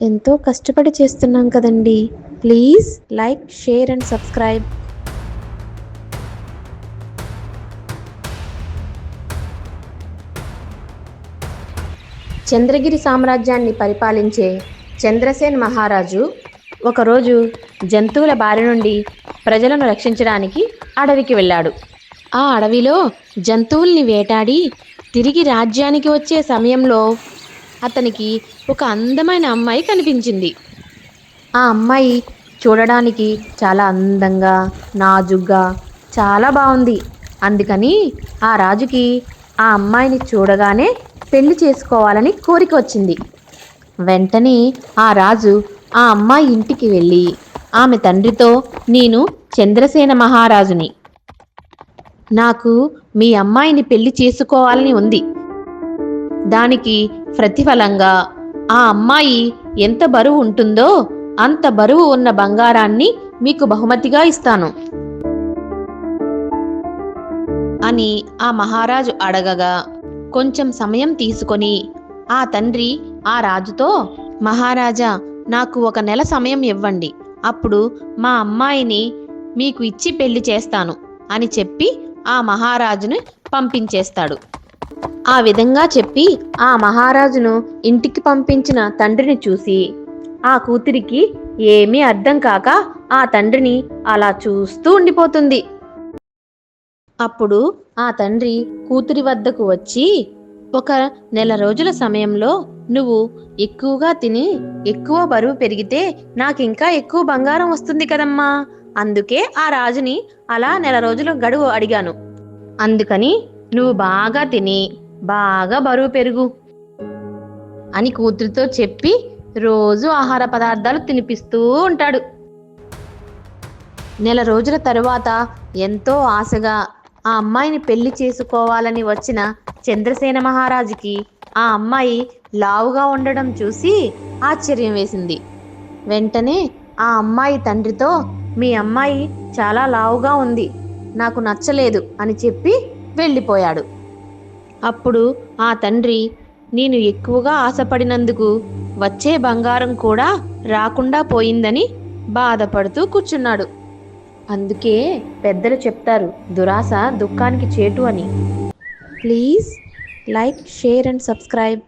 ఎంతో కష్టపడి చేస్తున్నాం కదండి. Please like share and subscribe. Chandragiri సామ్రాజ్యాన్ని పరిపాలించే చంద్రసేన్ మహారాజు ఒకరోజు జంతువుల బారి నుండి ప్రజలను రక్షించడానికి అడవికి వెళ్ళాడు. ఆ అడవిలో జంతువుల్ని వేటాడి తిరిగి రాజ్యానికి వచ్చే సమయంలో అతనికి ఒక అందమైన అమ్మాయి కనిపించింది. ఆ అమ్మాయి చూడడానికి చాలా అందంగా నాజుగ్గా చాలా బాగుంది. అందుకని ఆ రాజుకి ఆ అమ్మాయిని చూడగానే పెళ్ళి చేసుకోవాలని కోరిక వచ్చింది. వెంటనే ఆ రాజు ఆ అమ్మాయి ఇంటికి వెళ్ళి ఆమె తండ్రితో నేను చంద్రసేన మహారాజుని. నాకు మీ అమ్మాయిని పెళ్ళి చేసుకోవాలని ఉంది. దానికి ప్రతిఫలంగా ఆ అమ్మాయి ఎంత బరువు ఉంటుందో అంత బరువు ఉన్న బంగారాన్ని మీకు బహుమతిగా ఇస్తాను. అని ఆ మహారాజు అడగగా. కొంచెం సమయం తీసుకొని ఆ తండ్రి ఆ రాజుతో మహారాజా నాకు ఒక నెల సమయం ఇవ్వండి. అప్పుడు మా అమ్మాయిని మీకు ఇచ్చి పెళ్ళి చేస్తాను అని చెప్పి ఆ మహారాజును పంపించేస్తాడు. ఆ విధంగా చెప్పి ఆ మహారాజును ఇంటికి పంపించిన తండ్రిని చూసి ఆ కూతురికి ఏమీ అర్థం కాక ఆ తండ్రిని అలా చూస్తూ ఉండిపోతుంది. అప్పుడు ఆ తండ్రి కూతురి వద్దకు వచ్చి ఒక నెల రోజుల సమయంలో నువ్వు ఎక్కువగా తిని ఎక్కువ బరువు పెరిగితే నాకింకా ఎక్కువ బంగారం వస్తుంది కదమ్మా. అందుకే ఆ రాజుని అలా నెల రోజుల గడువు అడిగాను. అందుకని నువ్వు బాగా తిని బాగా బరువు పెరుగు అని కూతురితో చెప్పి రోజు ఆహార పదార్థాలు తినిపిస్తూ ఉంటాడు. నెల రోజుల తరువాత ఎంతో ఆశగా ఆ అమ్మాయిని పెళ్ళి చేసుకోవాలని వచ్చిన చంద్రసేన మహారాజుకి ఆ అమ్మాయి లావుగా ఉండడం చూసి ఆశ్చర్యం వేసింది. వెంటనే ఆ అమ్మాయి తండ్రితో మీ అమ్మాయి చాలా లావుగా ఉంది నాకు నచ్చలేదు అని చెప్పి వెళ్ళిపోయాడు. అప్పుడు ఆ తండ్రి నేను ఎక్కువగా ఆశపడినందుకు వచ్చే బంగారం కూడా రాకుండా పోయిందని బాధపడుతూ కూర్చున్నాడు. అందుకే పెద్దలు చెప్తారు దురాశ దుఃఖానికి చేటు అని. Please like share and subscribe.